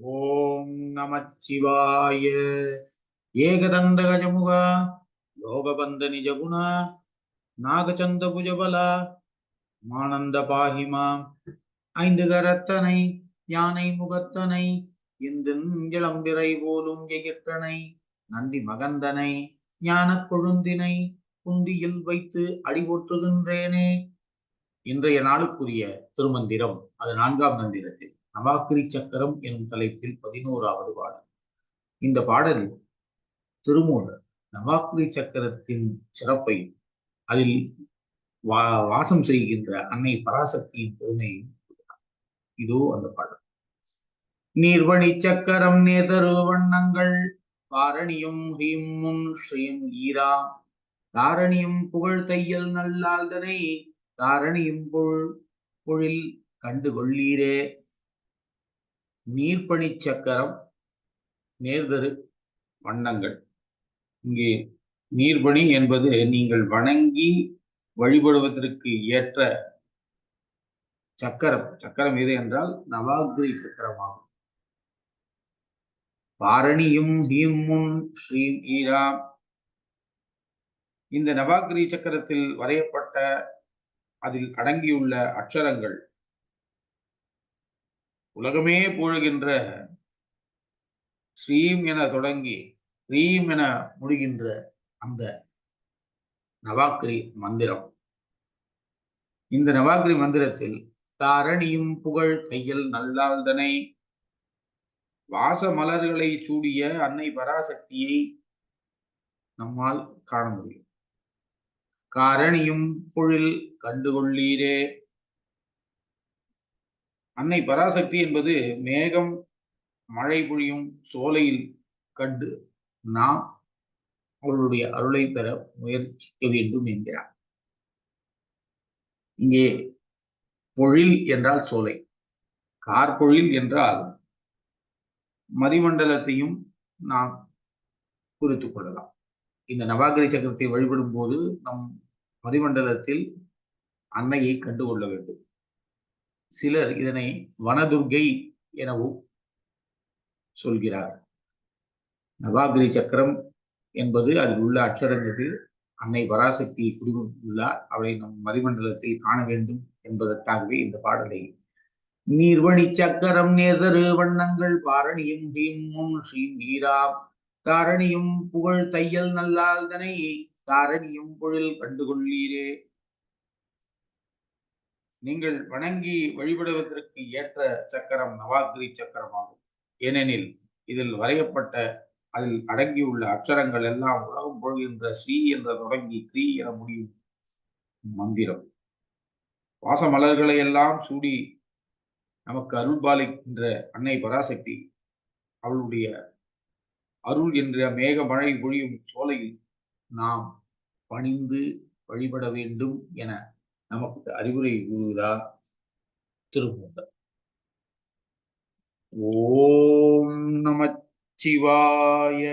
ஓம் நமச்சிவாய. ஏகதந்த கஜமுக யோகபந்த நிஜகுண நாகச்சந்த புஜபல மானந்த பாகிமாம் ஐந்து கரத்தனை யானை முகத்தனை இந்தின் இளம்பிறை போலும் எகிர்த்தனை நந்தி மகந்தனை ஞானக் கொழுந்தினை குந்தியில் வைத்து அடிபொற்றுகின்றேனே. இன்றைய நாளுக்குரிய திருமந்திரம் அது நான்காம் மந்திரத்தில். நவாக்கிரி சக்கரம் எனும் தலைப்பில் பதினோராவது பாடல். இந்த பாடலில் திருமூலர் நவாக்கிரி சக்கரத்தின் சிறப்பை அதில் வா வாசம் செய்கின்ற அன்னை பராசக்தியின் பெருமையும் இதோ அந்த பாடல். நீர்வழி சக்கரம் நேதரு வண்ணங்கள் பாரணியும் ஹீமும் ஸ்ரீம் ஈரா. தாரணியும் புகழ் தையல் நல்லாள்தனை தாரணியும் பொருள் பொழில் கண்டு கொள்ளீரே. நீர்ப்பணி சக்கரம் நேர்தரு வண்ணங்கள். இங்கே நீர்பணி என்பது நீங்கள் வணங்கி வழிபடுவதற்கு ஏற்ற சக்கரம். சக்கரம் எது என்றால் நவாகிரி சக்கரமாகும். பாரணியும் ஹீமுன் ஸ்ரீம் ஈரா. இந்த நவாகிரி சக்கரத்தில் வரையப்பட்ட அதில் அடங்கியுள்ள அக்ஷரங்கள் உலகமே புழுகின்ற ஸ்ரீம் என தொடங்கி ஸ்ரீம் என முடிகின்ற அந்த நவாக்கிரி மந்திரம். இந்த நவாக்கிரி மந்திரத்தில் தாரணியும் புகழ் கையில் நல்லாள்தனை வாச மலர்களை சூடிய அன்னை பராசக்தியை நம்மால் காண முடியும். காரணியும் பொழில் கண்டுகொள்ளீரே அன்னை பராசக்தி என்பது மேகம் மழை பொழியும் சோலையில் கண்டு நாம் அவளுடைய அருளை பெற முயற்சிக்க வேண்டும் என்கிறார். இங்கே பொழில் என்றால் சோலை கார்பொழில் என்றால் மதிமண்டலத்தையும் நாம் குறித்துக் கொள்ளலாம். இந்த நவாகிரி சக்கரத்தை வழிபடும் போது நம் மதிமண்டலத்தில் அன்னையை கண்டுகொள்ள வேண்டும். சிலர் இதனை வனதுர்கை எனவும் சொல்கிறார். நவாகிரி சக்கரம் என்பது அதில் உள்ள அக்ஷரங்களில் அன்னை வராசக்தி குடிகொண்டுள்ளார் அவளை நம் மதிமண்டலத்தில் காண வேண்டும் என்பதற்காகவே இந்த பாடலை நீர்வழி சக்கரம் நேதரு வண்ணங்கள் பாரணியும் பீமும் ஸ்ரீம் நீரா தாரணியும் புகழ் தையல் நல்லாள்தனை தாரணியும் பொழில் கண்டுகொள்ளீரே நீங்கள் வணங்கி வழிபடுவதற்கு ஏற்ற சக்கரம் நவாகிரி சக்கரமாகும். ஏனெனில் இதில் வரையப்பட்ட அதில் அடங்கியுள்ள அக்ஷரங்கள் எல்லாம் உலகம் பொழுகின்ற ஸ்ரீ என்ற தொடங்கி கிரீ என முடியும் மந்திரம். வாசமலர்களை எல்லாம் சூடி நமக்கு அருள் பாலிக்கின்ற அன்னை பராசக்தி அவளுடைய அருள் என்ற மேக மழை பொழியும் சோலையில் நாம் பணிந்து வழிபட வேண்டும் என நமக்கு அறிவுரை கூறுகிறார் திருமூலர். ஓம் நமச்சிவாய